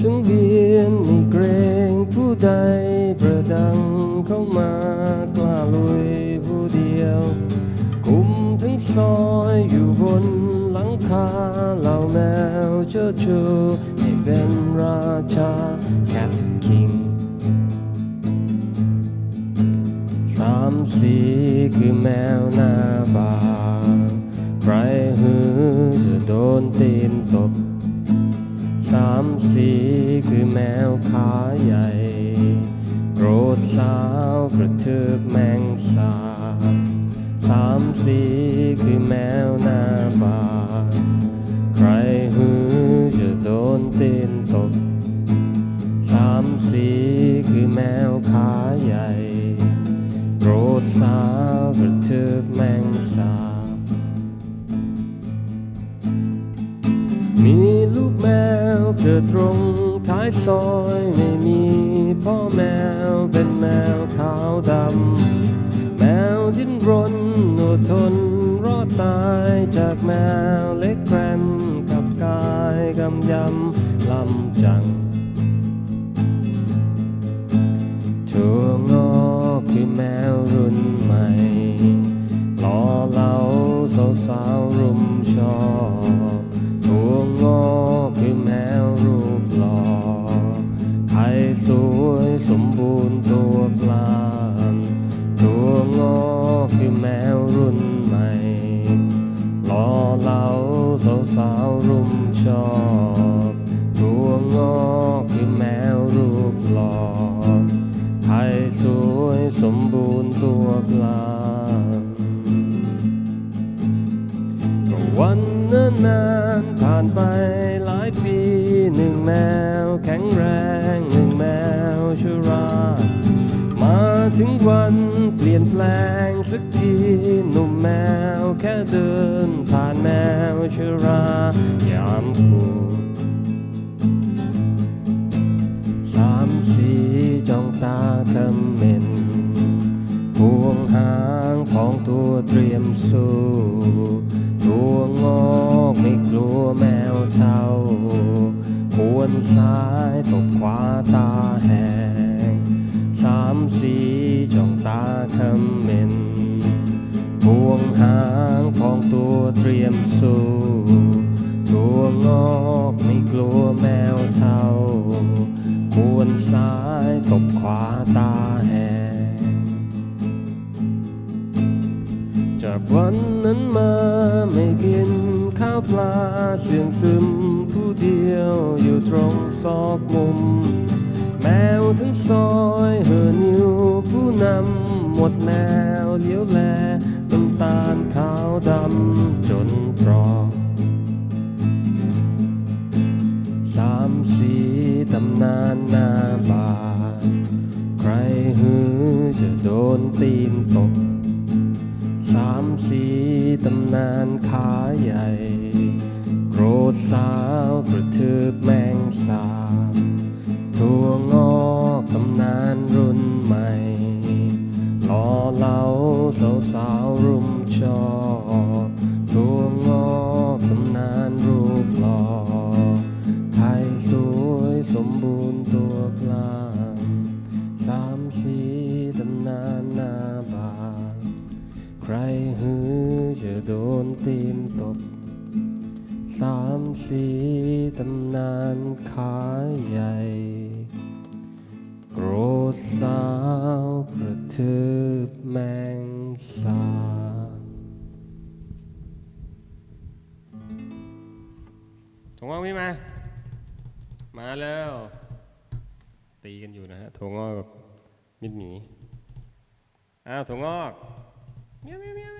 สังเวียนไม่เกรงผู้ใดประดังเข้ามากล้าลุยผู้เดียวคุมทั้งซอยอยู่บนหลังคาเหล่าแมวเชิดชูให้เป็นราชาแคทคิงสามสีคือแมวหน้าบา แมวขาใหญ่ โกรธสาวกระทืบแมงสาบสามสีคือแมวหน้าบานใครหือจะโดนตีนตบสามสีคือแมวขาใหญ่โกรธสาวกระทืบแมงสาบมีลูกแมวเกิดตรงายซอยไม่มีพ่อแมวเป็นแมวขาวดำ แมวดิ้นรนอดทนรอดตายจากแมวเล็กแกรนกับกายกำยำลำจัง วันเนิ่นนานผ่านไปหลายปี หนึ่งแมวแข็งแรง หนึ่งแมวชรามาถึงวันเปลี่ยนแปลงสักที หนุ่มแมวแค่เดิน ผ่านแมวชรายามกูสามสีจ้องตาคำเมนพวงหางพองตัวเตรียมสู้ วงอกไม่กลัวแมวเท่าควรซ้ายตบขวาตาแหงสามสีจ้องตาคำเมนพวงหางพองตัวเตรียมสู้ตัวงอกไม่กลัวแมวเท่าควรซ้ายตบขวาตาแหงจากวันนั้นมา กินข้าวปลาเสียงซึมผู้เดียวอยู่ตรงซอกมุม แมวทั้งซอยเห่อนิ้วผู้นำหมดแมวเลี้ยวแลน้ำตาลขาวดำจนตรอกสามสีตำนานนาบาใครหือจะโดนตีนตกสามสีตำนาน ขาใหญ่ โกรธสาวกระทืบแมงสาบถั่วงอกตำนานรุ่นใหม่หล่อเหลาสาวสาวรุมชอบถั่วงอกตำนานรูปหล่อไทยสวยสมบูรณ์ โดนตีนตบสามสีตำนานขาใหญ่ โกรธสาวกระทืบแมงสาถุงงอกพี่มา มาแล้ว ตีกันอยู่นะฮะถั่วงอกกับมิดหมีอ้าวถั่วงอกเมียวเมียวเมียวเมียว